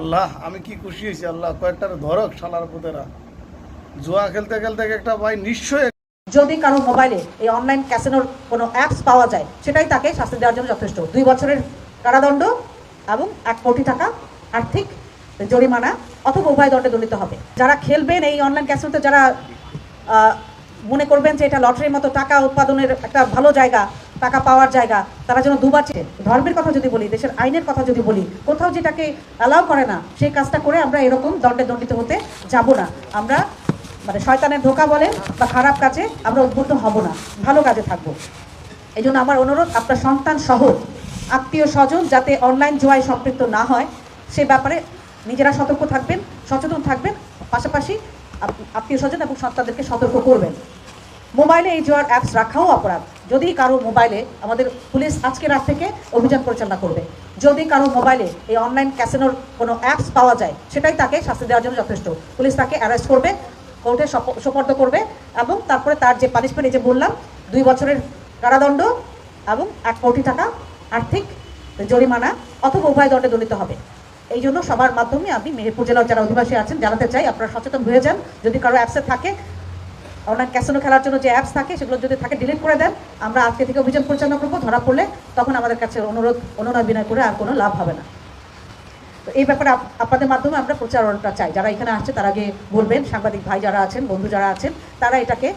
আল্লাহ, আমি কি খুশি হয়েছি? আল্লাহ কয়েকটার ধরক শালার পুতেরা। জুয়া খেলতে খেলতে একটা ভাই নিশ্চয়ই যদি কারও মোবাইলে এই অনলাইন ক্যাসিনোর কোনো অ্যাপস পাওয়া যায়, সেটাই তাকে শাস্তি দেওয়ার জন্য যথেষ্ট। দুই বছরের কারাদণ্ড এবং এক কোটি টাকা আর্থিক জরিমানা অথবা উভয় দণ্ডে দণ্ডিত হবে। যারা খেলবেন এই অনলাইন ক্যাসিনোতে, যারা মনে করবেন যে এটা লটারির মতো টাকা উৎপাদনের একটা ভালো জায়গা টাকা পাওয়ার জায়গা, তারা যেন দুবার চেয়ে ধর্মের কথা যদি বলি, দেশের আইনের কথা যদি বলি, কোথাও যেটাকে অ্যালাউ করে না, সেই কাজটা করে আমরা এরকম দণ্ডে দণ্ডিত হতে যাব না। আমরা মানে শয়তানের ধোকা বলেন বা খারাপ কাজে আমরা উদ্বুদ্ধ হব না। ভালো কাজে থাকব। এই জন্য আমার অনুরোধ, আপনার সন্তান সহ আত্মীয় স্বজন যাতে অনলাইন জুয়ায় সম্পৃক্ত না হয়, সে ব্যাপারে নিজেরা সতর্ক থাকবেন, সচেতন থাকবেন, পাশাপাশি আত্মীয় স্বজন এবং সন্তানদেরকে সতর্ক করবেন। মোবাইলে এই জোয়ার অ্যাপস রাখাও অপরাধ। যদি কারও মোবাইলে আমাদের পুলিশ আজকে রাত থেকে অভিযান পরিচালনা করবে। যদি কারও মোবাইলে এই অনলাইন ক্যাসিনোর কোনো অ্যাপস পাওয়া যায়, সেটাই তাকে শাস্তি দেওয়ার জন্য যথেষ্ট। পুলিশ তাকে অ্যারেস্ট করবে, কোর্টে সপ- সোপর্দ করবে এবং তারপরে তার যে পানিশমেন্ট এই যে বললাম, দুই বছরের কারাদণ্ড এবং এক কোটি টাকা আর্থিক জরিমানা অথবা উভয় দণ্ডে দণ্ডিত হবে। এই জন্য সবার মাধ্যমে আমি মেহেরপুর জেলার যারা অধিবাসী আছেন, জানাতে চাই, আপনারা সচেতন হয়ে যান। যদি কারও অ্যাপসে থাকে অনলাইন ক্যাসিনো খেলার জন্য যে অ্যাপস থাকে, সেগুলো যদি থাকে ডিলিট করে দেন, আমরা আজকে থেকে অভিযান পরিচালনা করব, ধরা পড়লে তখন আমাদের কাছে অনুরোধ, অনুনয় বিনয় করে আর কোনো লাভ হবে না। তো এই ব্যাপারে আপ- আপনাদের মাধ্যমে আমরা প্রচারণটা চাই। যারা এখানে আসছে, তারা আগে বলবেন, সাংবাদিক ভাই যারা আছেন, বন্ধু যারা আছেন, তারা এটাকে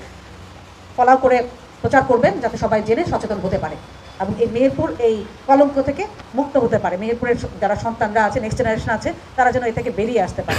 ফলাও করে প্রচার করবেন, যাতে সবাই জেনে সচেতন হতে পারে। এবং এই মেহেরপুর, এই কলঙ্ক থেকে মুক্ত হতে পারে। মেহেরপুরের যারা সন্তানরা আছে নেক্সট জেনারেশন আছে, তারা যেন এ থেকে বেরিয়ে আসতে পারে।